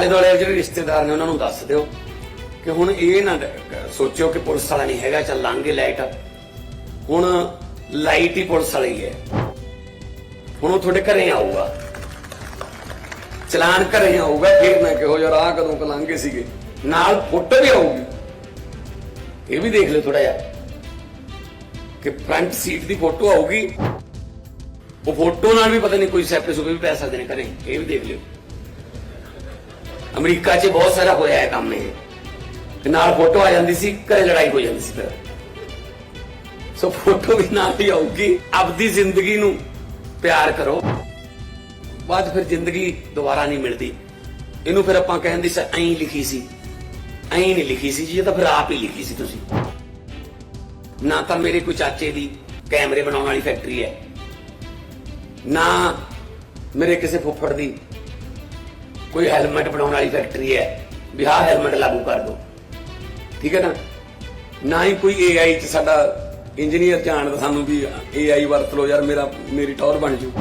ਆਲੇ ਦੁਆਲੇ ਜਿਹੜੇ ਰਿਸ਼ਤੇਦਾਰ ਨੇ ਉਹਨਾਂ ਨੂੰ ਦੱਸ ਦਿਓ ਕਿ ਹੁਣ ਇਹ ਨਾ ਸੋਚਿਓ ਕਿ ਪੁਲਿਸ ਵਾਲਾ ਨਹੀਂ ਹੈਗਾ, ਚੱਲ ਲੰਘੇ ਲਾਈਟ। ਹੁਣ ਲਾਈਟ ਹੀ ਪੁਲਿਸ ਵਾਲੀ ਹੈ। ਹੁਣ ਉਹ ਤੁਹਾਡੇ ਘਰੇ ਆਊਗਾ। ਚਲਾਨ ਘਰੇ ਆਊਗਾ, ਫਿਰ ਮੈਂ ਕਿਹੋ ਜਿਹਾ ਰਾਹ ਕਦੋਂ ਕਲਾਂਗੇ ਸੀਗੇ। ਨਾਲ ਫੋਟੋ ਵੀ ਆਊਗੀ। ਇਹ ਵੀ ਦੇਖ ਲਿਓ ਥੋੜਾ ਜਿਹਾ ਕਿ ਫਰੰਟ ਸੀਟ ਦੀ ਫੋਟੋ ਆਊਗੀ। ਉਹ ਫੋਟੋ ਨਾਲ ਵੀ ਪਤਾ ਨਹੀਂ ਕੋਈ ਸੈਪੇ ਸੁਪੇ ਵੀ ਪੈ ਸਕਦੇ ਨੇ ਘਰੇ। ਇਹ ਵੀ ਦੇਖ ਲਿਓ। ਅਮਰੀਕਾ 'ਚ ਬਹੁਤ ਸਾਰਾ ਹੋਇਆ ਹੈ ਕੰਮ ਇਹ। ਕਿ ਨਾਲ ਫੋਟੋ ਆ ਜਾਂਦੀ ਸੀ, ਘਰੇ ਲੜਾਈ ਹੋ ਜਾਂਦੀ ਸੀ ਫਿਰ। ਸੋ ਫੋਟੋ ਵੀ ਨਾਲ ਹੀ ਆਊਗੀ। ਆਪਦੀ ਜ਼ਿੰਦਗੀ ਨੂੰ ਪਿਆਰ ਕਰੋ। ਬਾਅਦ ਫਿਰ ਜ਼ਿੰਦਗੀ ਦੁਬਾਰਾ ਨਹੀਂ ਮਿਲਦੀ। ਇਹਨੂੰ ਫਿਰ ਆਪਾਂ ਕਹਿੰਦੇ ਸੀ, ਐਂ ਲਿਖੀ ਸੀ। ਐਂ ਨਹੀਂ ਲਿਖੀ ਸੀ ਜੀ, ਇਹ ਤਾਂ ਫਿਰ ਆਪ ਹੀ ਲਿਖੀ ਸੀ ਤੁਸੀਂ। ਨਾ ਤਾਂ ਮੇਰੇ ਕੋਈ ਚਾਚੇ ਦੀ ਕੈਮਰੇ ਬਣਾਉਣ ਵਾਲੀ ਫੈਕਟਰੀ ਹੈ। ਨਾ ਮੇਰੇ ਕਿਸੇ ਫੁੱਫੜ ਦੀ ਕੋਈ ਹੈਲਮਟ ਬਣਾਉਣ ਵਾਲੀ ਫੈਕਟਰੀ ਹੈ, ਵੀ ਆਹ ਹੈਲਮਟ ਲਾਗੂ ਕਰ ਦੋ। ਠੀਕ ਹੈ ਨਾ? ਨਾ ਹੀ ਕੋਈ AI ਚ ਸਾਡਾ ਇੰਜੀਨੀਅਰ ਜਾਣਦਾ ਸਾਨੂੰ ਵੀ AI ਵਰਤ ਲਓ, ਯਾਰ ਮੇਰਾ, ਮੇਰੀ ਟੌਰ ਬਣ ਜੂ।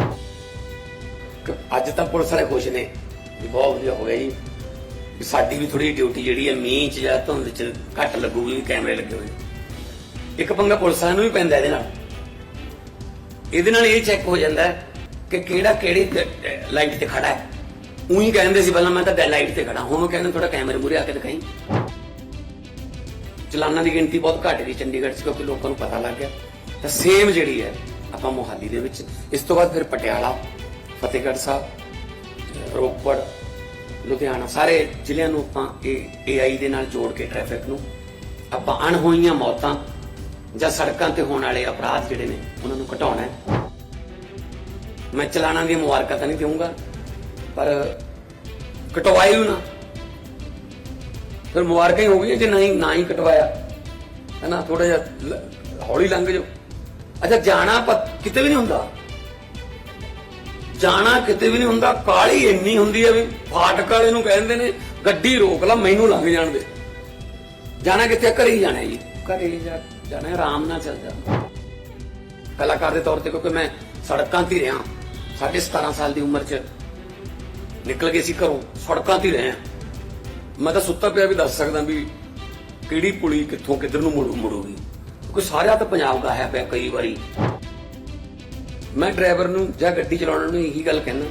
ਅੱਜ ਤਾਂ ਪੁਲਿਸ ਵਾਲੇ ਖੁਸ਼ ਨੇ, ਵੀ ਬਹੁਤ ਵਧੀਆ ਹੋ ਗਿਆ ਜੀ। ਸਾਡੀ ਵੀ ਥੋੜੀ ਡਿਊਟੀ ਜਿਹੜੀ ਹੈ, ਮੀਂਹ ਚ ਜਾਂ ਧੁੰਦ ਚ ਘੱਟ ਲੱਗੂਗੀ, ਵੀ ਕੈਮਰੇ ਲੱਗੇ ਹੋਏ। ਇੱਕ ਪੰਗਾ ਪੁਲਿਸ ਵਾਲਿਆਂ ਨੂੰ ਵੀ ਪੈਂਦਾ ਇਹਦੇ ਨਾਲ। ਇਹਦੇ ਨਾਲ ਇਹ ਚੈੱਕ ਹੋ ਜਾਂਦਾ ਕਿ ਕਿਹੜਾ ਕਿਹੜੀ ਲਾਈਟ ਤੇ ਖੜਾ ਹੈ। ਉਹੀ ਕਹਿੰਦੇ ਸੀ, ਪਹਿਲਾਂ ਮੈਂ ਤਾਂ ਲਾਈਟ ਤੇ ਖੜਾ ਹੁਣ ਉਹ ਕਹਿੰਦੇ ਥੋੜਾ ਕੈਮਰੇ ਮੂਰੇ ਆ ਕੇ ਦਿਖਾਈ। ਚਲਾਨਾਂ ਦੀ ਗਿਣਤੀ ਬਹੁਤ ਘਟ ਗਈ ਚੰਡੀਗੜ੍ਹ 'ਚ, ਕਿਉਂਕਿ ਲੋਕਾਂ ਨੂੰ ਪਤਾ ਲੱਗ ਗਿਆ। ਤਾਂ ਸੇਮ ਜਿਹੜੀ ਹੈ, ਆਪਾਂ ਮੋਹਾਲੀ ਦੇ ਵਿੱਚ। ਇਸ ਤੋਂ ਬਾਅਦ ਫਿਰ ਪਟਿਆਲਾ, ਫਤਿਹਗੜ੍ਹ ਸਾਹਿਬ ਰੋਪੜ, ਲੁਧਿਆਣਾ, ਸਾਰੇ ਜ਼ਿਲ੍ਹਿਆਂ ਨੂੰ ਆਪਾਂ ਇਹ AI ਦੇ ਨਾਲ ਜੋੜ ਕੇ ਟ੍ਰੈਫਿਕ ਨੂੰ। ਆਪਾਂ ਅਣਹੋਈਆਂ ਮੌਤਾਂ ਜਾਂ ਸੜਕਾਂ ਤੇ ਹੋਣ ਵਾਲੇ ਅਪਰਾਧ ਜਿਹੜੇ ਨੇ, ਉਹਨਾਂ ਨੂੰ ਘਟਾਉਣਾ ਹੈ। ਮੈਂ ਚਲਾਣਾ ਦੀ ਮੁਬਾਰਕਾਂ ਤਾਂ ਨਹੀਂ ਦੇਵਾਂਗਾ ਪਰ ਕਟਵਾਇਓ ਨਾ। ਫਿਰ ਮੁਬਾਰਕਾਂ ਹੀ ਹੋ ਗਈਆਂ ਜੇ ਨਹੀਂ ਨਾ ਹੀ ਕਟਵਾਇਆ। ਹੈਨਾ ਥੋੜਾ ਜਿਹਾ ਹੌਲੀ ਲੰਘ ਜਾਓ। ਅੱਛਾ ਜਾਣਾ ਕਿਤੇ ਵੀ ਨਹੀਂ ਹੁੰਦਾ। ਜਾਣਾ ਕਿਤੇ ਵੀ ਨਹੀਂ ਹੁੰਦਾ ਕਾਲੀ ਇੰਨੀ ਹੁੰਦੀ ਹੈ ਵੀ ਫਾਟਕ ਵਾਲੇ ਨੂੰ ਕਹਿੰਦੇ ਨੇ ਗੱਡੀ ਰੋਕ ਲਾ ਮੈਨੂੰ ਲੰਘ ਜਾਣ ਦੇ। ਜਾਣਾ ਕਿੱਥੇ? ਘਰੇ ਹੀ ਜਾਣਾ ਜੀ। ਘਰੇ ਹੀ ਜਾਣਾ ਹੈ, ਆਰਾਮ ਨਾਲ ਚੱਲ ਜਾ। ਕਲਾਕਾਰ ਦੇ ਤੌਰ ਤੇ ਕਿਉਂਕਿ ਮੈਂ ਸੜਕਾਂ ਤੇ ਹੀ ਰਿਹਾ। ਸਾਢੇ 17 ਸਾਲ ਦੀ ਉਮਰ 'ਚ ਨਿਕਲ ਗਏ ਸੀ ਘਰੋਂ ਸੜਕਾਂ ਤੇ ਹੀ ਰਹੇ ਹਾਂ। ਮੈਂ ਤਾਂ ਸੁੱਤਾ ਪਿਆ ਵੀ ਦੱਸ ਸਕਦਾ ਵੀ ਕਿਹੜੀ ਪੁਲੀ ਕਿੱਥੋਂ ਕਿੱਧਰ ਨੂੰ ਮੁੜੂ ਮੁੜੂਗੀ। ਕਿਉਂਕਿ ਸਾਰਿਆ ਤਾਂ ਪੰਜਾਬ ਦਾ ਹੈ ਪਿਆ ਕਈ ਵਾਰੀ। ਮੈਂ ਡਰਾਈਵਰ ਨੂੰ ਜਾਂ ਗੱਡੀ ਚਲਾਉਣ ਨੂੰ ਇਹੀ ਗੱਲ ਕਹਿੰਦਾ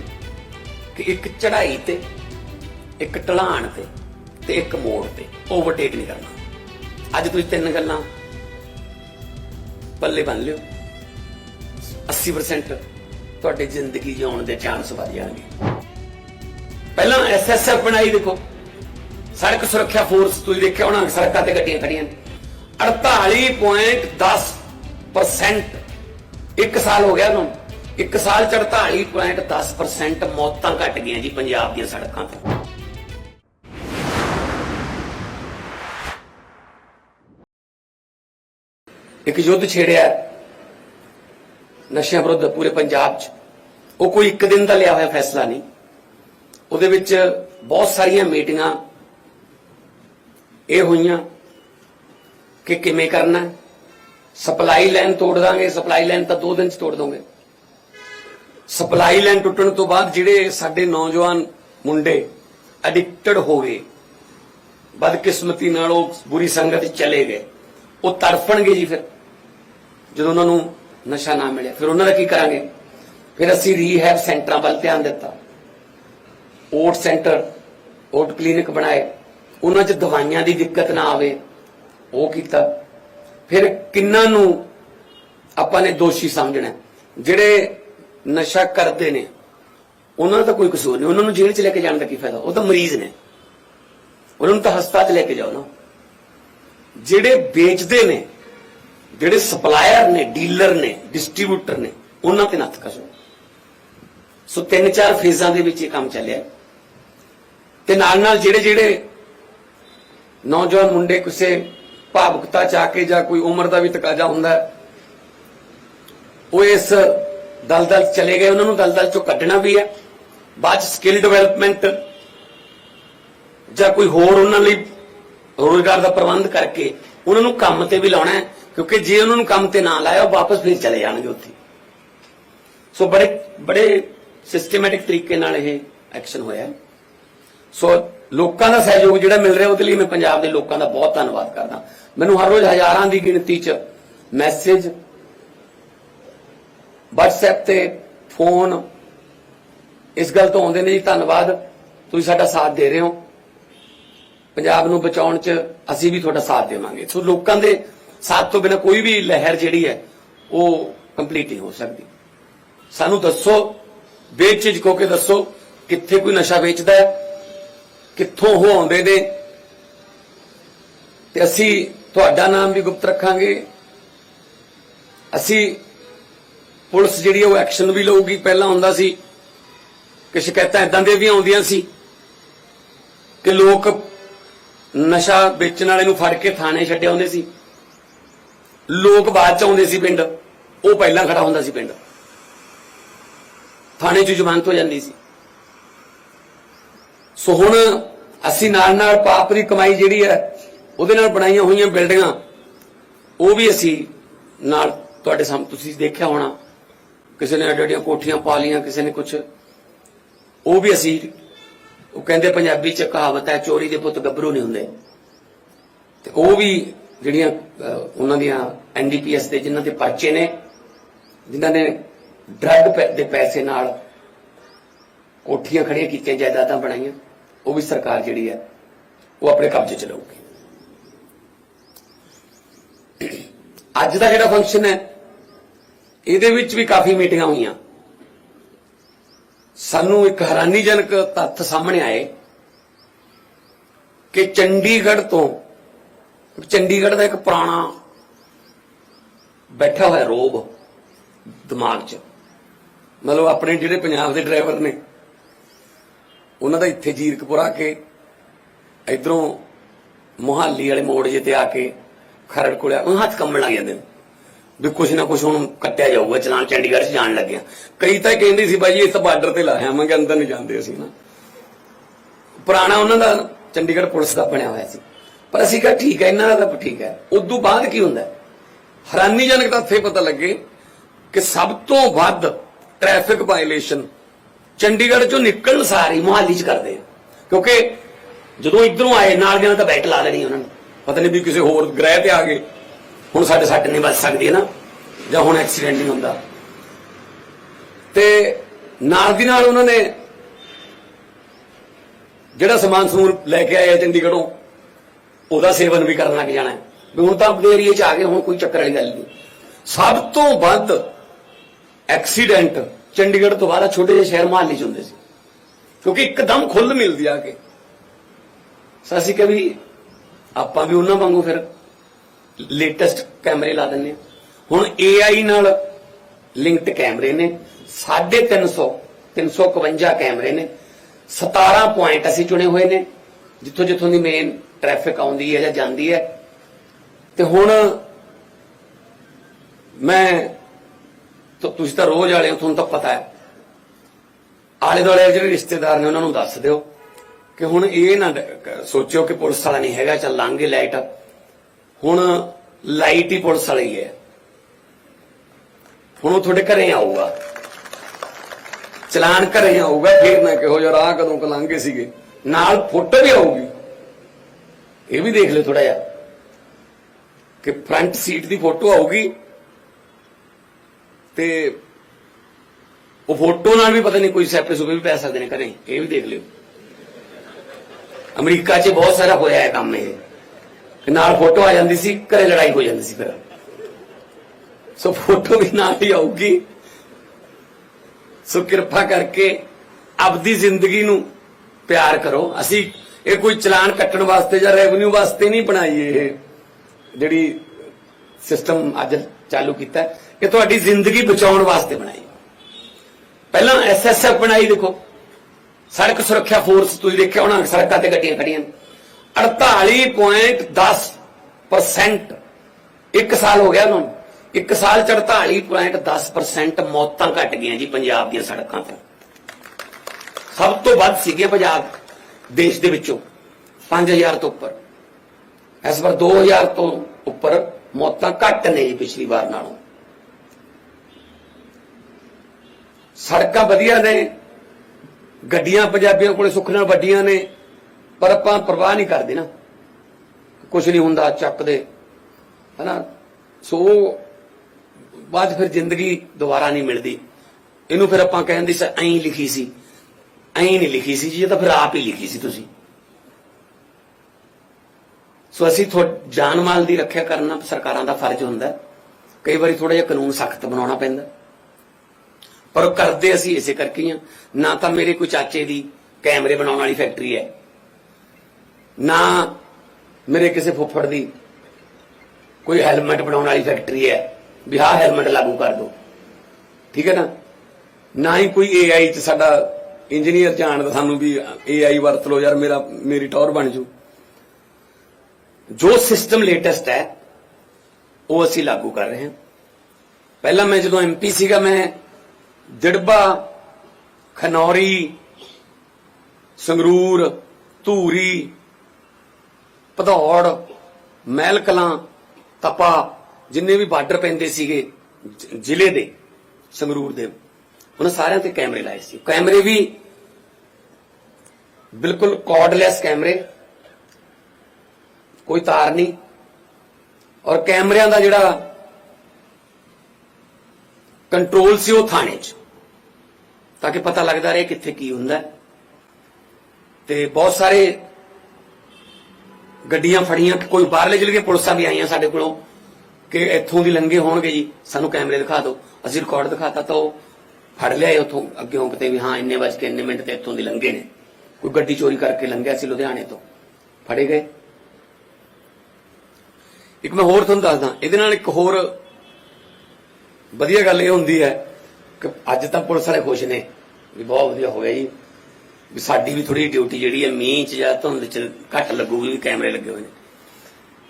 ਕਿ ਇੱਕ ਚੜ੍ਹਾਈ ਤੇ, ਇੱਕ ਢਲਾਣ ਤੇ ਤੇ ਇੱਕ ਮੋੜ ਤੇ ਓਵਰਟੇਕ ਨਹੀਂ ਕਰਨਾ। ਅੱਜ ਤੁਸੀਂ ਤਿੰਨ ਗੱਲਾਂ ਪੱਲੇ ਬੰਨ ਲਿਓ। 80% ਤੁਹਾਡੀ ਜ਼ਿੰਦਗੀ ਜਿਉਣ ਦੇ ਚਾਂਸ ਵਧ ਜਾਣਗੇ। ਪਹਿਲਾਂ ਐਸਐਸਐਫ ਬਣਾਈ ਦੇਖੋ। ਸੜਕ ਸੁਰੱਖਿਆ ਫੋਰਸ ਤੁਸੀਂ ਦੇਖਿਆ ਹੋਣਾ, ਸੜਕਾਂ ਤੇ ਗੱਡੀਆਂ ਖੜੀਆਂ ਨੇ। 48.10% ਇੱਕ ਸਾਲ ਹੋ ਗਿਆ ਨੂੰ ਇੱਕ ਸਾਲ ਚ 48.10% ਮੌਤਾਂ ਘਟ ਗਈਆਂ ਜੀ ਪੰਜਾਬ ਦੀਆਂ ਸੜਕਾਂ ਤੇ। ਇੱਕ ਯੁੱਧ ਛੇੜਿਆ। ਨਸ਼ਿਆਂ ਵਿਰੁੱਧ ਪੂਰੇ ਪੰਜਾਬ 'ਚ। ਉਹ ਕੋਈ ਇੱਕ ਦਿਨ ਦਾ ਲਿਆ ਹੋਇਆ ਫੈਸਲਾ ਨਹੀਂ। ਉਹਦੇ ਵਿੱਚ ਬਹੁਤ ਸਾਰੀਆਂ ਮੀਟਿੰਗਾਂ ਇਹ ਹੋਈਆਂ ਕਿ ਕਿਵੇਂ ਕਰਨਾ ਸਪਲਾਈ ਲਾਈਨ ਤੋੜ ਦਾਂਗੇ, ਸਪਲਾਈ ਲਾਈਨ ਤਾਂ 2 ਦਿਨ 'ਚ ਤੋੜ ਦੋਗੇ। ਸਪਲਾਈ ਲਾਈਨ ਟੁੱਟਣ ਤੋਂ ਬਾਅਦ ਜਿਹੜੇ ਸਾਡੇ ਨੌਜਵਾਨ ਮੁੰਡੇ ਐਡਿਕਟਡ ਹੋ ਗਏ, ਬਦਕਿਸਮਤੀ ਨਾਲ ਉਹ ਬੁਰੀ ਸੰਗਤ 'ਚ ਚਲੇ ਗਏ, ਉਹ ਤੜਫਣਗੇ ਜੀ ਫਿਰ, ਜਦੋਂ ਉਹਨਾਂ ਨੂੰ ਨਸ਼ਾ ਨਾ ਮਿਲਿਆ। ਫਿਰ ਉਹਨਾਂ ਦਾ ਕੀ ਕਰਾਂਗੇ? ਫਿਰ ਅਸੀਂ ਰੀਹੈਬ ਸੈਂਟਰਾਂ ਵੱਲ ਧਿਆਨ ਦਿੱਤਾ। ਓਟ ਸੈਂਟਰ ਓਟ ਕਲੀਨਿਕ ਬਣਾਏ। ਉਹਨਾਂ 'ਚ ਦਵਾਈਆਂ ਦੀ ਦਿੱਕਤ ਨਾ ਆਵੇ। ਉਹ ਕੀਤਾ। ਫਿਰ ਕਿੰਨਾਂ ਨੂੰ ਆਪਾਂ ਨੇ ਦੋਸ਼ੀ ਸਮਝਣਾ? ਜਿਹੜੇ ਨਸ਼ਾ ਕਰਦੇ ਨੇ, ਉਹਨਾਂ ਦਾ ਤਾਂ ਕੋਈ ਕਸੂਰ ਨਹੀਂ। ਉਹਨਾਂ ਨੂੰ ਜੇਲ੍ਹ 'ਚ ਲੈ ਕੇ ਜਾਣ ਦਾ ਕੀ ਫਾਇਦਾ? ਉਹ ਤਾਂ ਮਰੀਜ਼ ਨੇ। ਉਹਨਾਂ ਨੂੰ ਤਾਂ ਹਸਪਤਾਲ 'ਚ ਲੈ ਕੇ ਜਾਓ ਨਾ। ਜਿਹੜੇ ਵੇਚਦੇ ਨੇ, ਜਿਹੜੇ ਸਪਲਾਇਰ ਨੇ, ਡੀਲਰ ਨੇ, ਡਿਸਟ੍ਰੀਬਿਊਟਰ ਨੇ, ਉਹਨਾਂ ਤੇ ਨੱਥ ਕਸੋ। ਸੋ ਤਿੰਨ ਚਾਰ ਫੇਜ਼ਾਂ ਦੇ ਵਿੱਚ ਇਹ ਕੰਮ ਚੱਲਿਆ। ਤੇ ਨਾਲ ਨਾਲ ਜਿਹੜੇ ਜਿਹੜੇ ਨੌਜਵਾਨ ਮੁੰਡੇ ਕਿਸੇ ਭਾਵੁਕਤਾ ਚ ਆ ਕੇ ਜਾਂ ਕੋਈ ਉਮਰ ਦਾ ਵੀ ਤਕਾਜ਼ਾ ਹੁੰਦਾ ਉਹ ਇਸ ਦਲਦਲ 'ਚ ਚਲੇ ਗਏ, ਉਹਨਾਂ ਨੂੰ ਦਲਦਲ ਚੋਂ ਕੱਢਣਾ ਵੀ ਹੈ ਬਾਅਦ ਸਕਿੱਲ ਡਿਵੈਲਪਮੈਂਟ ਜਾਂ ਕੋਈ ਹੋਰ ਉਹਨਾਂ ਲਈ ਰੋਜ਼ਗਾਰ ਦਾ ਪ੍ਰਬੰਧ ਕਰਕੇ ਉਹਨਾਂ ਨੂੰ ਕੰਮ ਤੇ ਵੀ ਲਾਉਣਾ ਹੈ, ਕਿਉਂਕਿ ਜੇ ਉਹਨਾਂ ਨੂੰ ਕੰਮ ਤੇ ਨਾ ਲਾਇਆ, ਉਹ ਵਾਪਸ ਫਿਰ ਚਲੇ ਜਾਣਗੇ ਉੱਥੇ ਸੋ ਬੜੇ ਬੜੇ ਸਿਸਟਮੈਟਿਕ ਤਰੀਕੇ ਨਾਲ ਇਹ ਐਕਸ਼ਨ ਹੋਇਆ ਹੈ। ਸੋ ਲੋਕਾਂ ਦਾ ਸਹਿਯੋਗ ਜਿਹੜਾ ਮਿਲ ਰਿਹਾ ਉਹਦੇ ਲਈ ਮੈਂ ਪੰਜਾਬ ਦੇ ਲੋਕਾਂ ਦਾ ਬਹੁਤ ਧੰਨਵਾਦ ਕਰਦਾ। ਮੈਨੂੰ ਹਰ ਰੋਜ਼ ਹਜ਼ਾਰਾਂ ਦੀ ਗਿਣਤੀ 'ਚ ਮੈਸੇਜ WhatsApp ਤੇ ਫੋਨ ਇਸ ਗੱਲ ਤੋਂ ਆਉਂਦੇ ਨੇ ਜੀ, ਧੰਨਵਾਦ। ਤੁਸੀਂ ਸਾਡਾ ਸਾਥ ਦੇ ਰਹੇ ਹੋ। ਪੰਜਾਬ ਨੂੰ ਬਚਾਉਣ 'ਚ ਅਸੀਂ ਵੀ ਤੁਹਾਡਾ ਸਾਥ ਦੇਵਾਂਗੇ। ਸੋ ਲੋਕਾਂ ਦੇ ਸਾਥ ਤੋਂ ਬਿਨਾ ਕੋਈ ਵੀ ਲਹਿਰ ਜਿਹੜੀ ਹੈ, ਉਹ ਕੰਪਲੀਟ ਨਹੀਂ ਹੋ ਸਕਦੀ। ਸਾਨੂੰ ਦੱਸੋ ਬੇਝਿਜਕੋ ਕੇ ਦੱਸੋ, ਕਿੱਥੇ ਕੋਈ ਨਸ਼ਾ ਵੇਚਦਾ ਹੈ? ਕਿੱਥੋਂ ਉਹ ਆਉਂਦੇ ਨੇ? ਤੇ ਅਸੀਂ ਤੁਹਾਡਾ ਨਾਮ ਵੀ ਗੁਪਤ ਰੱਖਾਂਗੇ। ਅਸੀਂ ਪੁਲਿਸ ਜਿਹੜੀ ਉਹ ਐਕਸ਼ਨ ਵੀ ਲਊਗੀ। ਪਹਿਲਾਂ ਹੁੰਦਾ ਸੀ ਕਿ ਸ਼ਿਕਾਇਤਾਂ ਇਦਾਂ ਦੇ ਵੀ ਆਉਂਦੀਆਂ ਸੀ ਕਿ ਲੋਕ ਨਸ਼ਾ ਵੇਚਣ ਵਾਲੇ ਨੂੰ ਫੜ ਕੇ ਥਾਣੇ ਛੱਡਿਆ ਹੁੰਦੇ ਸੀ। ਲੋਕ ਬਾਅਦ ਚ ਆਉਂਦੇ ਸੀ ਪਿੰਡ। ਉਹ ਪਹਿਲਾਂ ਖੜਾ ਹੁੰਦਾ ਸੀ ਪਿੰਡ। ਥਾਣੇ 'ਚ ਜ਼ਮਾਨਤ ਹੋ ਜਾਂਦੀ ਸੀ। ਸੋ ਹੁਣ ਅਸੀਂ ਨਾਲ ਨਾਲ ਪਾਪ ਦੀ ਕਮਾਈ ਜਿਹੜੀ ਹੈ, ਉਹਦੇ ਨਾਲ ਬਣਾਈਆਂ ਹੋਈਆਂ ਬਿਲਡਿੰਗਾਂ, ਉਹ ਵੀ ਅਸੀਂ ਨਾਲ ਤੁਹਾਡੇ ਸਾਹਮਣੇ ਤੁਸੀਂ ਦੇਖਿਆ ਹੋਣਾ। ਕਿਸੇ ਨੇ ਅੱਡ ਅੱਡੀਆਂ ਕੋਠੀਆਂ ਪਾ ਲੀਆਂ ਕਿਸੇ ਨੇ ਕੁਝ ਉਹ ਵੀ ਅਸੀਂ, ਉਹ ਕਹਿੰਦੇ ਪੰਜਾਬੀ ਚ ਕਹਾਵਤ ਹੈ, ਚੋਰੀ ਦੇ ਪੁੱਤ ਗੱਭਰੂ ਨਹੀਂ ਹੁੰਦੇ। ਤੇ ਉਹ ਵੀ ਜਿਹੜੀਆਂ ਉਹਨਾਂ ਦੀਆਂ ਐਨਡੀਪੀਐਸ ਦੇ ਜਿਨ੍ਹਾਂ ਦੇ ਪਰਚੇ ਨੇ, ਜਿਨ੍ਹਾਂ ਨੇ ਡਰੱਗ ਪੈ- ਦੇ ਪੈਸੇ ਨਾਲ ਕੋਠੀਆਂ ਖੜੀਆਂ ਕੀਤੀਆਂ, ਜਾਇਦਾਦਾਂ ਬਣਾਈਆਂ। ਉਹ ਵੀ ਸਰਕਾਰ ਜਿਹੜੀ ਹੈ, ਉਹ ਆਪਣੇ ਕਬਜ਼ੇ ਚ ਲਊਗੀ। ਅੱਜ ਦਾ ਜਿਹੜਾ ਫੰਕਸ਼ਨ ਹੈ, ਇਹਦੇ ਵਿੱਚ ਵੀ ਕਾਫੀ ਮੀਟਿੰਗਾਂ ਹੋਈਆਂ। ਸਾਨੂੰ ਇੱਕ ਹੈਰਾਨੀਜਨਕ ਤੱਥ ਸਾਹਮਣੇ ਆਏ ਕਿ ਚੰਡੀਗੜ੍ਹ ਤੋਂ, ਚੰਡੀਗੜ੍ਹ ਦਾ ਇੱਕ ਪੁਰਾਣਾ ਬੈਠਾ ਹੋਇਆ ਰੋਬ ਦਿਮਾਗ 'ਚ, ਮਤਲਬ ਆਪਣੇ ਜਿਹੜੇ ਪੰਜਾਬ ਦੇ ਡਰਾਈਵਰ ਨੇ ਉਹਨਾਂ ਦਾ ਇੱਥੇ ਜੀਰਕਪੁਰ ਆ ਕੇ, ਇਧਰੋਂ ਮੁਹਾਲੀ ਵਾਲੇ ਮੋੜ ਜੇ ਤੇ ਆ ਕੇ ਖਰੜ ਕੋਲ ਆ ਉਹ ਹੱਥ ਕੰਬਣ ਲੱਗ ਜਾਂਦੇ ਨੇ। ਵੀ ਕੁਛ ਨਾ ਕੁਛ ਹੁਣ ਕੱਟਿਆ ਜਾਊਗਾ, ਚਲਾਨ ਚੰਡੀਗੜ੍ਹ 'ਚ ਜਾਣ ਲੱਗਿਆ। ਕਈ ਤਾਂ ਕਹਿੰਦੇ ਸੀ ਬਾਜੀ ਇਸ ਬਾਰਡਰ ਤੇ ਲਾਇਆ ਮੈਂ ਅੰਦਰ ਨਹੀਂ ਜਾਂਦੇ ਅਸੀਂ ਨਾ। ਪੁਰਾਣਾ ਉਹਨਾਂ ਦਾ ਚੰਡੀਗੜ੍ਹ ਪੁਲਿਸ ਦਾ ਬਣਿਆ ਹੋਇਆ ਸੀ। ਪਰ ਅਸੀਂ ਕਿਹਾ ਠੀਕ ਹੈ, ਇਹਨਾਂ ਦਾ ਤਾਂ ਠੀਕ ਹੈ। ਉਦੋਂ ਬਾਅਦ ਕੀ ਹੁੰਦਾ? ਹੈਰਾਨੀਜਨਕ ਤਾਂ ਇਹ ਪਤਾ ਲੱਗੇ ਕਿ ਸਭ ਤੋਂ ਵੱਧ ਟ੍ਰੈਫਿਕ ਵਾਇਲੇਸ਼ਨ ਚੰਡੀਗੜ੍ਹ ਚੋਂ ਨਿਕਲਣ ਸਾਰੀ ਮੁਹਾਲੀ ਚ ਕਰਦੇ ਕਿਉਂਕਿ ਜਦੋਂ ਇਧਰੋਂ ਆਏ, ਨਾਲ ਦੀਆਂ ਤਾਂ ਬੈਕ ਲਾ ਲੈਣੀ ਉਹਨਾਂ ਨੇ। ਪਤਾ ਨਹੀਂ ਵੀ ਕਿਸੇ ਹੋਰ ਗ੍ਰਹਿ ਤੇ ਆ ਗਏ। ਹੁਣ ਸਾਡੇ ਸੱਟ ਨਹੀਂ ਵੱਜ ਸਕਦੀ ਨਾ, ਜਾਂ ਹੁਣ ਐਕਸੀਡੈਂਟ ਨਹੀਂ ਹੁੰਦਾ। ਤੇ ਨਾਲ ਦੀ ਨਾਲ ਉਹਨਾਂ ਨੇ ਜਿਹੜਾ ਸਮਾਨ ਸਮੂਨ ਲੈ ਕੇ ਆਏ ਆ ਚੰਡੀਗੜ੍ਹੋਂ, ਉਹਦਾ ਸੇਵਨ ਵੀ ਕਰਨ ਲੱਗ ਜਾਣਾ ਵੀ ਹੁਣ ਤਾਂ ਆਪਣੇ ਏਰੀਏ 'ਚ ਆ ਗਏ, ਹੁਣ ਕੋਈ ਚੱਕਰ ਵਾਲੀ ਗੱਲ ਨਹੀਂ। ਸਭ ਤੋਂ ਵੱਧ ਐਕਸੀਡੈਂਟ ਚੰਡੀਗੜ੍ਹ ਤੋਂ ਬਾਅਦ ਛੋਟੇ ਜਿਹੇ ਸ਼ਹਿਰ ਮਹਾਲੀ 'ਚ ਹੁੰਦੇ ਸੀ। ਕਿਉਂਕਿ ਇੱਕਦਮ ਖੁੱਲ ਮਿਲਦੀ ਆ ਕੇ। ਸੋ ਅਸੀਂ ਕਿਹਾ ਵੀ ਆਪਾਂ ਵੀ ਉਹਨਾਂ ਵਾਂਗੂ ਫਿਰ ਲੇਟੈਸਟ ਕੈਮਰੇ ਲਾ ਦਿੰਨੇ ਹਾਂ। ਹੁਣ AI ਨਾਲ ਲਿੰਕਡ ਕੈਮਰੇ ਨੇ 350 351 ਕੈਮਰੇ ਨੇ 17 ਪੁਆਇੰਟ ਅਸੀਂ ਚੁਣੇ ਹੋਏ ਨੇ, ਜਿੱਥੋਂ ਜਿੱਥੋਂ ਦੀ ਮੇਨ ਟ੍ਰੈਫਿਕ ਆਉਂਦੀ ਹੈ ਜਾਂ ਜਾਂਦੀ ਹੈ। ਤੇ ਹੁਣ ਮੈਂ ਤੁ- ਤੁਸੀਂ ਤਾਂ ਰੋਜ਼ ਵਾਲੇ ਹੋ, ਤੁਹਾਨੂੰ ਤਾਂ ਪਤਾ ਹੈ। ਆਲੇ ਦੁਆਲੇ ਜਿਹੜੇ ਰਿਸ਼ਤੇਦਾਰ ਨੇ, ਉਹਨਾਂ ਨੂੰ ਦੱਸ ਦਿਓ ਕਿ ਹੁਣ ਇਹ ਨਾ ਸੋਚਿਓ ਕਿ ਪੁਲਿਸ ਵਾਲਾ ਨਹੀਂ ਹੈਗਾ, ਚੱਲ ਲਾਂਗੇ ਲਾਈਟ। ਹੁਣ ਲਾਈਟ ਹੀ ਪੁਲਿਸ ਵਾਲੀ ਹੈ। ਹੁਣ ਉਹ ਤੁਹਾਡੇ ਘਰੇ ਆਊਗਾ। ਚਲਾਨ ਘਰੇ ਆਊਗਾ, ਫੇਰ ਮੈਂ ਕਿਹੋ ਜਿਹਾ ਰਾਹ ਕਦੋਂ ਕਲਾਂਗੇ ਸੀਗੇ। ਨਾਲ ਫੋਟੋ ਵੀ ਆਊਗੀ। ਇਹ ਵੀ ਦੇਖ ਲਿਓ ਥੋੜਾ ਜਿਹਾ ਕਿ ਫਰੰਟ ਸੀਟ ਦੀ ਫੋਟੋ ਆਊਗੀ। ਤੇ ਉਹ ਫੋਟੋ ਨਾਲ ਵੀ ਪਤਾ ਨਹੀਂ ਕੋਈ ਸੈਪੇ ਸੁਪੇ ਵੀ ਪੈ ਸਕਦੇ ਨੇ ਘਰੇ, ਇਹ ਵੀ ਦੇਖ ਲਿਓ। ਅਮਰੀਕਾ 'ਚ ਬਹੁਤ ਸਾਰਾ ਹੋਇਆ ਹੈ ਕੰਮ ਇਹ। ਕਿ ਨਾਲ ਫੋਟੋ ਆ ਜਾਂਦੀ ਸੀ, ਘਰੇ ਲੜਾਈ ਹੋ ਜਾਂਦੀ ਸੀ ਫਿਰ। ਸੋ ਫੋਟੋ ਵੀ ਨਾਲ ਹੀ ਆਊਗੀ। ਸੋ ਕਿਰਪਾ ਕਰਕੇ ਆਪਦੀ ਜ਼ਿੰਦਗੀ ਨੂੰ ਪਿਆਰ ਕਰੋ। ਅਸੀਂ ਇਹ ਕੋਈ ਚਲਾਨ ਕੱਟਣ ਵਾਸਤੇ ਜਾਂ ਰੈਵਨਿਊ ਵਾਸਤੇ ਨਹੀਂ ਬਣਾਈ ਇਹ, ਜਿਹੜੀ ਸਿਸਟਮ ਅੱਜ ਚਾਲੂ ਕੀਤਾ। ਕਿ ਤੁਹਾਡੀ ਜ਼ਿੰਦਗੀ ਬਚਾਉਣ ਵਾਸਤੇ ਬਣਾਈ। ਪਹਿਲਾਂ ਐਸਐਸਐਫ ਬਣਾਈ ਦੇਖੋ। ਸੜਕ ਸੁਰੱਖਿਆ ਫੋਰਸ ਤੁਸੀਂ ਦੇਖਿਆ ਹੋਣਾ, ਸੜਕਾਂ ਤੇ ਗੱਡੀਆਂ ਖੜੀਆਂ ਨੇ। 48.10% ਇੱਕ ਸਾਲ ਹੋ ਗਿਆ ਉਹਨਾਂ ਨੂੰ। ਇੱਕ ਸਾਲ ਚ 48.10% ਮੌਤਾਂ ਘਟ ਗਈਆਂ ਜੀ ਪੰਜਾਬ ਦੀਆਂ ਸੜਕਾਂ ਤੇ। ਸਭ ਤੋਂ ਵੱਧ ਸੀਗੀਆਂ ਪੰਜਾਬ ਦੇਸ਼ ਦੇ ਵਿੱਚੋਂ 5000 ਤੋਂ ਉੱਪਰ। ਇਸ ਵਾਰ 2000 ਤੋਂ ਉੱਪਰ ਮੌਤਾਂ ਘੱਟ ਨੇ ਜੀ ਪਿਛਲੀ ਵਾਰ ਨਾਲੋਂ। ਸੜਕਾਂ ਵਧੀਆ ਨੇ, ਗੱਡੀਆਂ ਪੰਜਾਬੀਆਂ ਕੋਲੇ ਸੁੱਖ ਨਾਲ ਵੱਡੀਆਂ ਨੇ, ਪਰ ਆਪਾਂ ਪਰਵਾਹ ਨਹੀਂ ਕਰਦੇ ਨਾ। ਕੁਝ ਨਹੀਂ ਹੁੰਦਾ ਚੱਕਦੇ, ਹਨਾ? ਸੋ ਬਾਅਦ 'ਚ ਫਿਰ ਜ਼ਿੰਦਗੀ ਦੁਬਾਰਾ ਨਹੀਂ ਮਿਲਦੀ। ਇਹਨੂੰ ਫਿਰ ਆਪਾਂ ਕਹਿੰਦੇ ਸੀ, ਐਂ ਲਿਖੀ ਸੀ। ਐਂ ਨਹੀਂ ਲਿਖੀ ਸੀ ਜੀ, ਇਹ ਤਾਂ ਫਿਰ ਆਪ ਹੀ ਲਿਖੀ ਸੀ ਤੁਸੀਂ। ਸੋ ਅਸੀਂ ਥੋ, ਜਾਨ ਮਾਲ ਦੀ ਰੱਖਿਆ ਕਰਨਾ ਸਰਕਾਰਾਂ ਦਾ ਫਰਜ਼ ਹੁੰਦਾ। ਕਈ ਵਾਰੀ ਥੋੜਾ ਜਿਹਾ ਕਾਨੂੰਨ ਸਖਤ ਬਣਾਉਣਾ ਪੈਂਦਾ। ਪਰ ਉਹ ਕਰਦੇ ਅਸੀਂ ਇਸੇ ਕਰਕੇ ਹੀ ਹਾਂ ਨਾ ਤਾਂ ਮੇਰੇ ਕੋਈ ਚਾਚੇ ਦੀ ਕੈਮਰੇ ਬਣਾਉਣ ਵਾਲੀ ਫੈਕਟਰੀ ਹੈ। ਨਾ ਮੇਰੇ ਕਿਸੇ ਫੁੱਫੜ ਦੀ ਕੋਈ ਹੈਲਮਟ ਬਣਾਉਣ ਵਾਲੀ ਫੈਕਟਰੀ ਹੈ। ਬਿਹਾਰ ਹੈਲਮਟ ਲਾਗੂ ਕਰ ਦੋ। ਠੀਕ ਹੈ ਨਾ? ਨਾ ਹੀ ਕੋਈ ਏਆਈ ਚ ਸਾਡਾ ਇੰਜੀਨੀਅਰ ਜਾਣਦਾ ਸਾਨੂੰ ਵੀ ਏਆਈ ਵਰਤ ਲਓ, ਯਾਰ ਮੇਰਾ, ਮੇਰੀ ਟੌਰ ਬਣ ਜੂ। ਜੋ ਸਿਸਟਮ ਲੇਟੈਸਟ ਹੈ, ਉਹ ਅਸੀਂ ਲਾਗੂ ਕਰ ਰਹੇ ਹਾਂ। ਪਹਿਲਾਂ ਮੈਂ ਜਦੋਂ ਐਮਪੀ ਸੀਗਾ, ਮੈਂ ਦਿੜਬਾ ਖਨੌਰੀ, ਸੰਗਰੂਰ, ਧੂਰੀ, ਭਦੌੜ ਮਹਿਲ ਕਲਾਂ ਤਪਾ, ਜਿੰਨੇ ਵੀ ਬਾਰਡਰ ਪੈਂਦੇ ਸੀਗੇ ਜ਼ਿਲ੍ਹੇ ਦੇ, ਸੰਗਰੂਰ ਦੇ। ਉਹਨਾਂ ਸਾਰਿਆਂ ਤੇ ਕੈਮਰੇ ਲਾਏ ਸੀ। ਕੈਮਰੇ ਵੀ ਬਿਲਕੁਲ ਕਾਰਡਲੈਸ ਕੈਮਰੇ। ਕੋਈ ਤਾਰ ਨਹੀਂ। ਔਰ ਕੈਮਰਿਆਂ ਦਾ ਜਿਹੜਾ ਕੰਟਰੋਲ ਸੀ ਉਹ ਥਾਣੇ 'ਚ। ਤਾਂ ਕਿ ਪਤਾ ਲੱਗਦਾ ਰਹੇ ਕਿੱਥੇ ਕੀ ਹੁੰਦਾ ਹੈ। ਤੇ ਬਹੁਤ ਸਾਰੇ ਗੱਡੀਆਂ ਫੜੀਆਂ, ਕੋਈ ਬਾਹਰਲੇ ਜ਼ਿਲ੍ਹੇ ਦੀਆਂ ਪੁਲਿਸਾਂ ਵੀ ਆਈਆਂ ਸਾਡੇ ਕੋਲੋਂ ਕਿ ਇੱਥੋਂ ਦੀ ਲੰਘੇ ਹੋਣਗੇ ਜੀ। ਸਾਨੂੰ ਕੈਮਰੇ ਦਿਖਾ ਦਿਓ। ਅਸੀਂ ਰਿਕਾਰਡ ਦਿਖਾਤਾ ਤਾਂ ਉਹ ਫੜ ਲਿਆ ਉੱਥੋਂ ਅੱਗੇੋਂ ਕਿਤੇ ਵੀ ਹਾਂ, ਇੰਨੇ ਵਜ ਕੇ ਇੰਨੇ ਮਿੰਟ ਤੇ ਇੱਥੋਂ ਦੀ ਲੰਘੇ ਨੇ। ਕੋਈ ਗੱਡੀ ਚੋਰੀ ਕਰਕੇ ਲੰਘਿਆ ਸੀ ਲੁਧਿਆਣੇ ਤੋਂ। ਫੜੇ ਗਏ। ਇੱਕ ਮੈਂ ਹੋਰ ਤੁਹਾਨੂੰ ਦੱਸਦਾ। ਇਹਦੇ ਨਾਲ ਇੱਕ ਹੋਰ ਵਧੀਆ ਗੱਲ ਇਹ ਹੁੰਦੀ ਹੈ ਅੱਜ ਤਾਂ ਪੁਲਿਸ ਵਾਲੇ ਖੁਸ਼ ਨੇ ਵੀ ਬਹੁਤ ਵਧੀਆ ਹੋ ਗਿਆ ਜੀ। ਵੀ ਸਾਡੀ ਵੀ ਥੋੜੀ ਡਿਊਟੀ ਜਿਹੜੀ ਹੈ ਮੀਂਹ ਚ ਜਾਂ ਧੁੰਦ ਚ ਘੱਟ ਲੱਗੂਗੀ ਵੀ ਕੈਮਰੇ ਲੱਗੇ ਹੋਏ ਨੇ।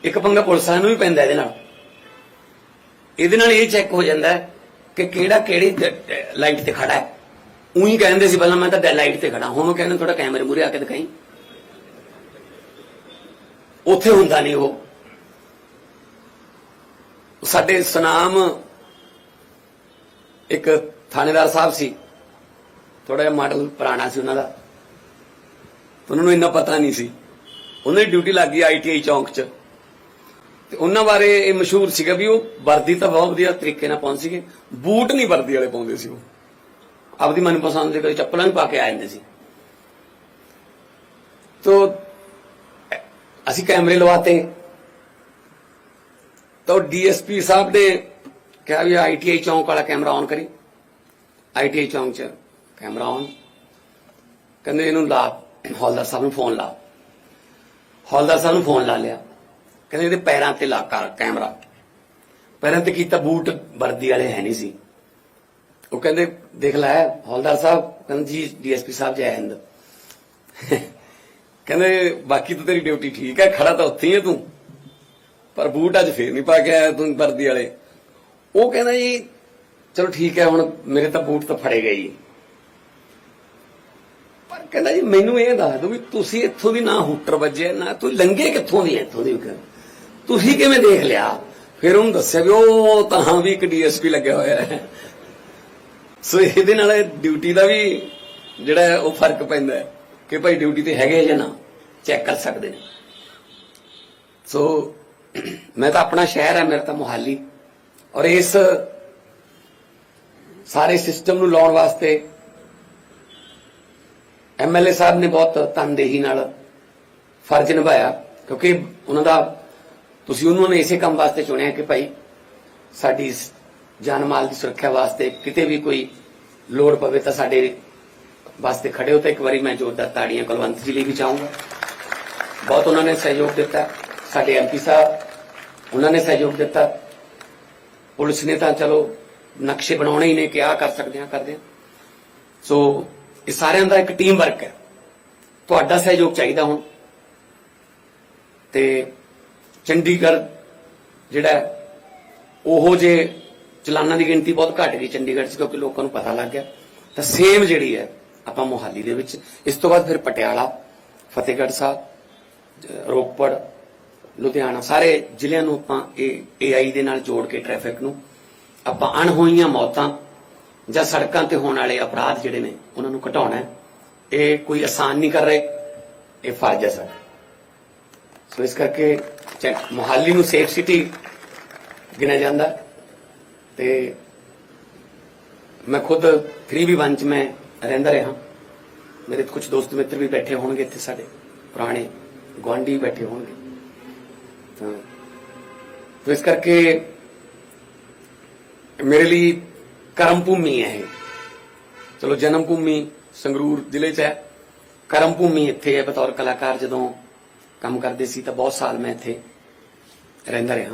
ਇੱਕ ਪੰਗਾ ਪੁਲਿਸ ਵਾਲਿਆਂ ਨੂੰ ਵੀ ਪੈਂਦਾ ਇਹਦੇ ਨਾਲ। ਇਹਦੇ ਨਾਲ ਇਹ ਚੈੱਕ ਹੋ ਜਾਂਦਾ ਕਿ ਕਿਹੜਾ ਕਿਹੜੀ ਲਾਈਟ ਤੇ ਖੜਾ ਹੈ। ਉਹੀ ਕਹਿੰਦੇ ਸੀ ਪਹਿਲਾਂ ਮੈਂ ਤਾਂ ਲਾਈਟ ਤੇ ਖੜਾ। ਹੁਣ ਉਹ ਕਹਿੰਦੇ ਥੋੜਾ ਕੈਮਰੇ ਮੂਰੇ ਆ ਕੇ ਦਿਖਾਈ। ਉੱਥੇ ਹੁੰਦਾ ਨਹੀਂ ਉਹ। ਸਾਡੇ ਸੁਨਾਮ ਇੱਕ ਥਾਣੇਦਾਰ ਸਾਹਿਬ ਸੀ। ਥੋੜਾ ਜਿਹਾ ਮਾਡਲ ਪੁਰਾਣਾ ਸੀ ਉਹਨਾਂ ਦਾ। ਉਹਨਾਂ ਨੂੰ ਇੰਨਾ ਪਤਾ ਨਹੀਂ ਸੀ। ਉਹਨਾਂ ਦੀ ਡਿਊਟੀ ਲੱਗ ਗਈ ਆਈਟੀਆਈ ਚੌਂਕ 'ਚ। ਤੇ ਉਹਨਾਂ ਬਾਰੇ ਇਹ ਮਸ਼ਹੂਰ ਸੀਗਾ ਵੀ ਉਹ ਵਰਦੀ ਤਾਂ ਬਹੁਤ ਵਧੀਆ ਤਰੀਕੇ ਨਾਲ ਪਾਉਂਦੇ ਸੀਗੇ। ਬੂਟ ਨਹੀਂ ਵਰਦੀ ਵਾਲੇ ਪਾਉਂਦੇ ਸੀ ਉਹ। ਆਪਦੀ ਮਨਪਸੰਦ ਦੇ ਕਦੇ ਚੱਪਲਾਂ ਵੀ ਪਾ ਕੇ ਆ ਜਾਂਦੇ ਸੀ। ਤੋ ਅਸੀਂ ਕੈਮਰੇ ਲਵਾਤੇ। ਤਾਂ ਡੀਐਸਪੀ ਸਾਹਿਬ ਨੇ ਕਿਹਾ ਵੀ ਆਈਟੀਆਈ ਚੌਂਕ ਵਾਲਾ ਕੈਮਰਾ ਆਨ ਕਰੀ। ਆਈਟੀਆਈ ਚੌਂਕ 'ਚ ਕੈਮਰਾ ਆਨ ਕਹਿੰਦੇ ਇਹਨੂੰ ਲਾ, ਹੌਲਦਾਰ ਸਾਹਿਬ ਨੂੰ ਫੋਨ ਲਾ। ਹੌਲਦਾਰ ਸਾਹਿਬ ਨੂੰ ਫੋਨ ਲਾ ਲਿਆ। ਕਹਿੰਦੇ ਇਹਦੇ ਪੈਰਾਂ ਤੇ ਲਾ ਕਰ ਕੈਮਰਾ ਪੈਰਾਂ ਤੇ ਕੀਤਾ ਬੂਟ, ਵਰਦੀ ਵਾਲੇ ਹੈ ਨਹੀਂ ਸੀ। ਉਹ ਕਹਿੰਦੇ, ਦੇਖ ਲੈ, ਹੌਲਦਾਰ ਸਾਹਿਬ, ਕਹਿੰਦੇ ਜੀ ਡੀਐਸਪੀ ਸਾਹਿਬ, ਜੈ ਹਿੰਦ। ਕਹਿੰਦੇ, ਬਾਕੀ ਤਾਂ ਤੇਰੀ ਡਿਊਟੀ ਠੀਕ ਹੈ, ਖੜਾ ਤਾਂ ਉੱਥੇ ਹੀ ਹੈ ਤੂੰ। ਪਰ ਬੂਟ ਅੱਜ ਫੇਰ ਨਹੀਂ ਪਾ ਕੇ ਆਇਆ ਤੂੰ ਵਰਦੀ ਵਾਲੇ। ਉਹ ਕਹਿੰਦਾ ਜੀ ਚਲੋ ਠੀਕ ਹੈ, ਹੁਣ ਮੇਰੇ ਤਾਂ ਬੂਟ ਤਾਂ ਫੜੇ ਗਏ ਜੀ। ਪਰ ਕਹਿੰਦਾ ਜੀ, ਮੈਨੂੰ ਇਹ ਦੱਸ ਦਿਓ ਵੀ ਤੁਸੀਂ ਇੱਥੋਂ ਦੀ ਨਾ ਹੂਟਰ ਵੱਜਿਆ ਨਾ ਤੂੰ ਲੰਗੇ ਕਿੱਥੋਂ ਦੀ ਇੱਥੋਂ ਦੀ? ਤੁਸੀਂ ਕਿਵੇਂ ਦੇਖ ਲਿਆ? ਫਿਰ ਉਹਨੂੰ ਦੱਸਿਆ ਵੀ ਉਹ ਤਾਂ ਹਾਂ ਵੀ ਇੱਕ ਡੀਐਸਪੀ ਲੱਗਿਆ ਹੋਇਆ ਹੈ। ਸੋ ਇਹਦੇ ਨਾਲ ਡਿਊਟੀ ਦਾ ਵੀ ਜਿਹੜਾ ਉਹ ਫ਼ਰਕ ਪੈਂਦਾ ਕਿ ਭਾਈ ਡਿਊਟੀ ਤੇ ਹੈਗੇ ਜਾਂ ਨਾ, ਚੈੱਕ ਕਰ ਸਕਦੇ ਨੇ। ਸੋ ਮੈਂ ਤਾਂ ਆਪਣਾ ਸ਼ਹਿਰ ਹੈ, ਮੇਰਾ ਤਾਂ ਮੁਹਾਲੀ। ਔਰ ਇਸ ਸਾਰੇ ਸਿਸਟਮ ਨੂੰ ਲਾਉਣ ਵਾਸਤੇ ਐਮਐਲਏ ਸਾਹਿਬ ਨੇ ਬਹੁਤ ਤਨਦੇਹੀ ਨਾਲ ਫਰਜ਼ ਨਿਭਾਇਆ, ਕਿਉਂਕਿ ਉਹਨਾਂ ਦਾ, ਤੁਸੀਂ ਉਹਨਾਂ ਨੇ ਇਸੇ ਕੰਮ ਵਾਸਤੇ ਚੁਣਿਆ ਕਿ ਭਾਈ ਸਾਡੀ ਜਾਨ ਮਾਲ ਦੀ ਸੁਰੱਖਿਆ ਵਾਸਤੇ ਕਿਤੇ ਵੀ ਕੋਈ ਲੋੜ ਪਵੇ ਤਾਂ ਸਾਡੇ ਵਾਸਤੇ ਖੜੇ ਹੋ ਤਾਂ ਇੱਕ ਵਾਰੀ ਮੈਂ ਜ਼ੋਰਦਾਰ ਤਾੜੀਆਂ ਕੁਲਵੰਤ ਜੀ ਲਈ ਵੀ ਚਾਹੂੰਗਾ ਬਹੁਤ ਉਹਨਾਂ ਨੇ ਸਹਿਯੋਗ ਦਿੱਤਾ। ਸਾਡੇ ਐਮਪੀ ਸਾਹਿਬ, ਉਹਨਾਂ ਨੇ ਸਹਿਯੋਗ ਦਿੱਤਾ। ਪੁਲਿਸ ਨੇ ਤਾਂ ਚਲੋ ਨਕਸ਼ੇ ਬਣਾਉਣੇ ਹੀ ਨੇ ਕਿ ਆਹ ਕਰ ਸਕਦੇ ਆ ਕਰਦੇ ਆ। ਸੋ ਇਹ ਸਾਰਿਆਂ ਦਾ ਇੱਕ ਟੀਮ ਵਰਕ ਹੈ। ਤੁਹਾਡਾ ਸਹਿਯੋਗ ਚਾਹੀਦਾ ਹੁਣ। ਤੇ ਚੰਡੀਗੜ੍ਹ ਜਿਹੜਾ ਹੈ, ਉਹੋ ਜੇ ਚਲਾਨਾਂ ਦੀ ਗਿਣਤੀ ਬਹੁਤ ਘਟ ਗਈ ਚੰਡੀਗੜ੍ਹ 'ਚ ਕਿਉਂਕਿ ਲੋਕਾਂ ਨੂੰ ਪਤਾ ਲੱਗ ਗਿਆ। ਤਾਂ ਸੇਮ ਜਿਹੜੀ ਹੈ ਆਪਾਂ ਮੋਹਾਲੀ ਦੇ ਵਿੱਚ। ਇਸ ਤੋਂ ਬਾਅਦ ਫਿਰ ਪਟਿਆਲਾ ਫਤਿਹਗੜ੍ਹ ਸਾਹਿਬ ਰੋਪੜ ਲੁਧਿਆਣਾ ਸਾਰੇ ਜ਼ਿਲ੍ਹਿਆਂ ਨੂੰ ਆਪਾਂ ਇਹ ਏਆਈ ਦੇ ਨਾਲ ਜੋੜ ਕੇ ਟ੍ਰੈਫਿਕ ਨੂੰ ਆਪਾਂ ਅਣਹੋਈਆਂ ਮੌਤਾਂ ਜਾਂ ਸੜਕਾਂ ਤੇ ਹੋਣ ਵਾਲੇ ਅਪਰਾਧ ਜਿਹੜੇ ਨੇ, ਉਹਨਾਂ ਨੂੰ ਘਟਾਉਣਾ ਇਹ ਕੋਈ ਆਸਾਨ ਨਹੀਂ ਕਰ ਰਹੇ, ਇਹ ਫਰਜ਼ ਹੈ ਸਾਡਾ। ਸੋ ਇਸ ਕਰਕੇ ਚੈ- ਮੁਹਾਲੀ ਨੂੰ ਸੇਫ ਸਿਟੀ ਗਿਣਿਆ ਜਾਂਦਾ ਤੇ ਮੈਂ ਖੁਦ 3v1 ਚ ਮੈਂ ਰਹਿੰਦਾ ਰਿਹਾ। ਮੇਰੇ ਕੁਝ ਦੋਸਤ ਮਿੱਤਰ ਵੀ ਬੈਠੇ ਹੋਣਗੇ ਇੱਥੇ ਸਾਡੇ, ਪੁਰਾਣੇ ਗੁਆਂਢੀ ਬੈਠੇ ਹੋਣਗੇ। ਤਾਂ ਇਸ ਕਰਕੇ ਮੇਰੇ ਲਈ ਕਰਮ ਭੂਮੀ ਹੈ ਇਹ। ਚਲੋ, ਜਨਮ ਭੂਮੀ ਸੰਗਰੂਰ ਜ਼ਿਲ੍ਹੇ 'ਚ ਹੈ। ਕਰਮ ਭੂਮੀ ਇੱਥੇ ਹੈ, ਬਤੌਰ ਕਲਾਕਾਰ ਜਦੋਂ ਕੰਮ ਕਰਦੇ ਸੀ ਤਾਂ ਬਹੁਤ ਸਾਲ ਮੈਂ ਇੱਥੇ ਰਹਿੰਦਾ ਰਿਹਾ।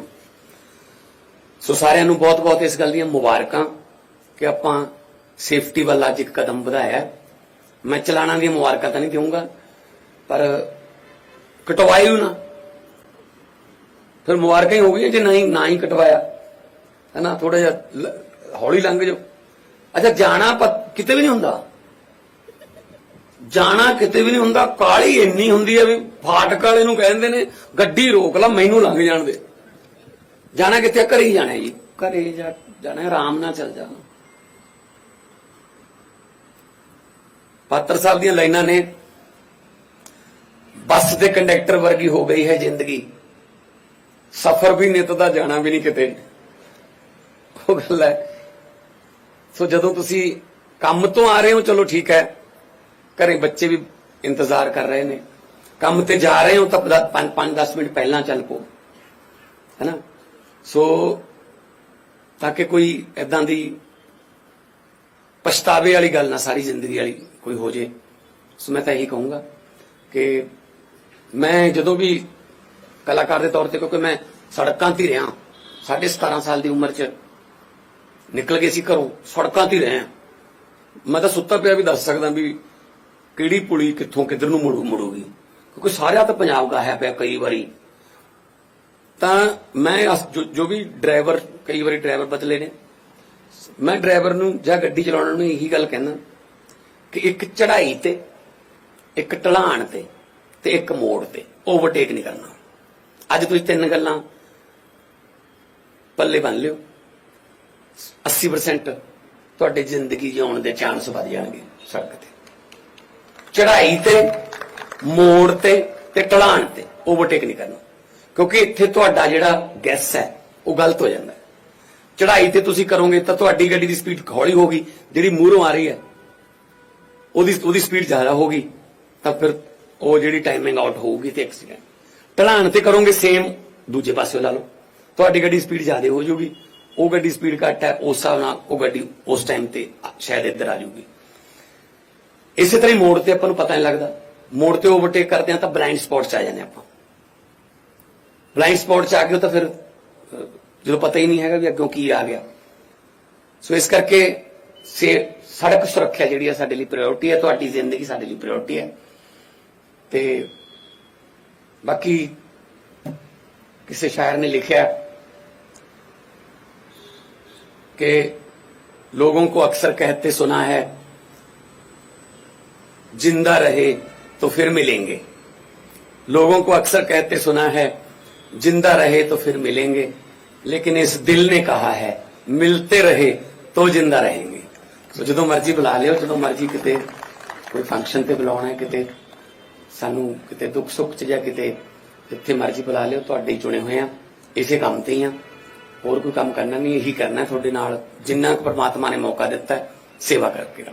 ਸੋ ਸਾਰਿਆਂ ਨੂੰ ਬਹੁਤ-ਬਹੁਤ ਇਸ ਗੱਲ ਦੀਆਂ ਮੁਬਾਰਕਾਂ ਕਿ ਆਪਾਂ ਸੇਫਟੀ ਵੱਲ ਅੱਜ ਇੱਕ ਕਦਮ ਵਧਾਇਆ। ਮੈਂ ਚਲਾਣਾ ਦੀਆਂ ਮੁਬਾਰਕਾਂ ਤਾਂ ਨਹੀਂ ਦੇਵਾਂਗਾ ਪਰ ਕਟਵਾਇਓ ਨਾ। ਫਿਰ ਮੁਬਾਰਕਾਂ ਹੀ ਹੋ ਗਈਆਂ, ਜੇ ਨਹੀਂ, ਨਾ ਹੀ ਕਟਵਾਇਆ। ਹਨਾ ਥੋੜਾ ਜਿਹਾ ਹੌਲੀ ਲੰਘ ਜਾਓ। ਅੱਛਾ, ਜਾਣਾ ਕਿਤੇ ਵੀ ਨਹੀਂ ਹੁੰਦਾ। ਜਾਣਾ ਕਿਤੇ ਵੀ ਨਹੀਂ ਹੁੰਦਾ, ਕਾਲੀ ਇੰਨੀ ਹੁੰਦੀ ਹੈ ਵੀ ਫਾਟਕ ਵਾਲੇ ਨੂੰ ਕਹਿੰਦੇ ਨੇ, ਗੱਡੀ ਰੋਕ ਲਾ, ਮੈਨੂੰ ਲੰਘ ਜਾਣ ਦੇ। ਜਾਣਾ ਕਿਤੇ ਘਰੇ ਹੀ ਜਾਣਾ ਜੀ। ਘਰੇ ਜਾਣਾ, ਆਰਾਮ ਨਾਲ ਚੱਲ ਜਾਣਾ ਪਾਤਰ ਸਾਹਿਬ ਦੀਆਂ ਲਾਈਨਾਂ ਨੇ, ਬੱਸ ਦੇ ਕੰਡਕਟਰ ਵਰਗੀ ਹੋ ਗਈ ਹੈ ਜ਼ਿੰਦਗੀ। ਸਫ਼ਰ ਵੀ ਨਿਤ ਦਾ, ਜਾਣਾ ਵੀ ਨਹੀਂ ਕਿਤੇ। ਉਹ ਗੱਲ ਹੈ। ਸੋ ਜਦੋਂ ਤੁਸੀਂ ਕੰਮ ਤੋਂ ਆ ਰਹੇ ਹੋ, ਚਲੋ ਠੀਕ ਹੈ। ਘਰੇ ਬੱਚੇ ਵੀ ਇੰਤਜ਼ਾਰ ਕਰ ਰਹੇ ਨੇ। ਕੰਮ ਤੇ ਜਾ ਰਹੇ ਹੋ ਤਾਂ 5-10 ਮਿੰਟ ਪਹਿਲਾਂ ਚੱਲ ਪੋ ਹੈਨਾ ਸੋ ਤਾਂ ਕਿ ਕੋਈ ਐਦਾਂ ਦੀ ਪਛਤਾਵੇ ਵਾਲੀ ਗੱਲ ਨਾ, ਸਾਰੀ ਜ਼ਿੰਦਗੀ ਵਾਲੀ ਕੋਈ ਹੋ ਜੇ। ਸੋ ਮੈਂ ਤਾਂ ਇਹੀ ਕਹੂੰਗਾ ਕਿ ਮੈਂ ਜਦੋਂ ਵੀ ਕਲਾਕਾਰ ਦੇ ਤੌਰ ਤੇ, ਕਿਉਂਕਿ ਮੈਂ ਸੜਕਾਂ ਤੇ ਰਿਹਾ, ਸਾਢੇ 17 ਸਾਲ ਦੀ ਉਮਰ 'ਚ ਨਿਕਲ ਗਏ ਸੀ ਘਰੋਂ, ਸੜਕਾਂ ਤੇ ਹੀ ਰਹੇ ਹਾਂ। ਮੈਂ ਤਾਂ ਸੁੱਤਾ ਪਿਆ ਵੀ ਦੱਸ ਸਕਦਾ ਵੀ ਕਿਹੜੀ ਪੁਲੀ ਕਿੱਥੋਂ ਕਿੱਧਰ ਨੂੰ ਮੁੜੂ ਮੁੜੂਗੀ। ਕਿਉਂਕਿ ਸਾਰਿਆ ਤਾਂ ਪੰਜਾਬ ਗਾਇਆ ਪਿਆ ਕਈ ਵਾਰੀ। ਤਾਂ ਮੈਂ ਅਸ- ਜੋ- ਵੀ ਡਰਾਈਵਰ, ਕਈ ਵਾਰੀ ਡਰਾਈਵਰ ਬਦਲੇ ਨੇ। ਮੈਂ ਡਰਾਈਵਰ ਨੂੰ ਜਾਂ ਗੱਡੀ ਚਲਾਉਣ ਨੂੰ ਇਹੀ ਗੱਲ ਕਹਿੰਦਾ ਕਿ ਇੱਕ ਚੜਾਈ ਤੇ, ਇੱਕ ਢਲਾਣ ਤੇ ਤੇ ਇੱਕ ਮੋੜ ਤੇ ਓਵਰਟੇਕ ਨਹੀਂ ਕਰਨਾ। ਅੱਜ ਤੁਸੀਂ ਤਿੰਨ ਗੱਲਾਂ ਪੱਲੇ ਬੰਨ ਲਿਓ। 80% ਤੁਹਾਡੀ ਜ਼ਿੰਦਗੀ ਜਿਉਣ ਦੇ ਚਾਂਸ ਵਧ ਜਾਣਗੇ ਸੜਕ ਤੇ। ਚੜਾਈ ਤੇ, ਮੋੜ ਤੇ ਤੇ ਢਲਾਣ ਤੇ ਓਵਰਟੇਕ ਨਹੀਂ ਕਰਨਾ। ਕਿਉਂਕਿ ਇੱਥੇ ਤੁਹਾਡਾ ਜਿਹੜਾ ਗੈਸ ਹੈ, ਉਹ ਗਲਤ ਹੋ ਜਾਂਦਾ ਚੜਾਈ ਤੇ ਤੁਸੀਂ ਕਰੋਗੇ ਤਾਂ ਤੁਹਾਡੀ ਗੱਡੀ ਦੀ ਸਪੀਡ ਹੌਲੀ ਹੋਗੀ ਜਿਹੜੀ ਮੂਹਰੋਂ ਆ ਰਹੀ ਹੈ, ਉਹਦੀ ਉਹਦੀ ਸਪੀਡ ਜ਼ਿਆਦਾ ਹੋਗੀ ਤਾਂ ਫਿਰ ਉਹ ਜਿਹੜੀ ਟਾਈਮਿੰਗ ਆਊਟ ਹੋਊਗੀ ਤੇ ਐਕਸੀਡੈਂਟ ਢਲਾਣ ਤੇ ਕਰੋਗੇ ਸੇਮ ਦੂਜੇ ਪਾਸੇ ਲਾ ਲਓ। ਤੁਹਾਡੀ ਗੱਡੀ ਸਪੀਡ ਜ਼ਿਆਦਾ ਹੋ ਜਾਊਗੀ ਉਹ ਗੱਡੀ ਸਪੀਡ ਘੱਟ ਹੈ, ਉਸ ਹਿਸਾਬ ਨਾਲ ਉਹ ਗੱਡੀ ਉਸ ਟਾਈਮ ਤੇ ਸ਼ਾਇਦ ਇੱਧਰ ਆ ਜੂਗੀ ਇਸੇ ਤਰ੍ਹਾਂ ਹੀ ਮੋੜ ਤੇ ਆਪਾਂ ਨੂੰ ਪਤਾ ਨਹੀਂ ਲੱਗਦਾ। ਮੋੜ ਤੇ ਓਵਰਟੇਕ ਕਰਦੇ ਆ ਤਾਂ ਬਲਾਈਂਡ ਸਪੌਟ 'ਚ ਆ ਜਾਂਦੇ ਆਪਾਂ। ਬਲਾਈਂਡ ਸਪੌਟ 'ਚ ਆ ਗਏ ਤਾਂ ਫਿਰ ਜਦੋਂ ਪਤਾ ਹੀ ਨਹੀਂ ਹੈਗਾ ਵੀ ਅੱਗੋਂ ਕੀ ਆ ਗਿਆ। ਸੋ ਇਸ ਕਰਕੇ ਸੇ, ਸੜਕ ਸੁਰੱਖਿਆ ਜਿਹੜੀ ਹੈ ਸਾਡੇ ਲਈ ਪ੍ਰਾਇੋਰਟੀ ਹੈ, ਤੁਹਾਡੀ ਜ਼ਿੰਦਗੀ ਸਾਡੇ ਲਈ ਪ੍ਰਾਇੋਰਟੀ ਹੈ। ਤੇ ਬਾਕੀ ਕਿਸੇ ਸ਼ਾਇਰ ਨੇ ਲਿਖਿਆ कि लोगों को अक्सर कहते सुना है जिंदा रहे तो फिर मिलेंगे लोगों को अक्सर कहते सुना है जिंदा रहे तो फिर मिलेंगे लेकिन इस दिल ने कहा है मिलते रहे तो जिंदा रहेंगे ਸੋ ਜਦੋਂ ਮਰਜ਼ੀ ਬੁਲਾ ਲਿਓ ਜਦੋਂ ਮਰਜ਼ੀ ਕਿਤੇ ਕੋਈ ਫੰਕਸ਼ਨ ਤੇ ਬੁਲਾਉਣਾ ਹੈ ਕਿਤੇ ਸਾਨੂੰ ਕਿਤੇ ਦੁੱਖ ਸੁੱਖ ਚ ਜਾਂ ਕਿਤੇ ਜਿੱਥੇ ਮਰਜ਼ੀ ਬੁਲਾ ਲਿਓ ਤੁਹਾਡੇ ਹੀ ਚੁਣੇ ਹੋਏ ਆ ਇਸੇ ਕੰਮ ਤੇ ਹੀ ਆ ਹੋਰ ਕੋਈ ਕੰਮ ਕਰਨਾ ਨਹੀਂ, ਇਹੀ ਕਰਨਾ ਤੁਹਾਡੇ ਨਾਲ, ਜਿੰਨਾ ਕੁ ਪ੍ਰਮਾਤਮਾ ਨੇ ਮੌਕਾ ਦਿੱਤਾ, ਸੇਵਾ ਕਰਕੇ ਰਵਾਂ।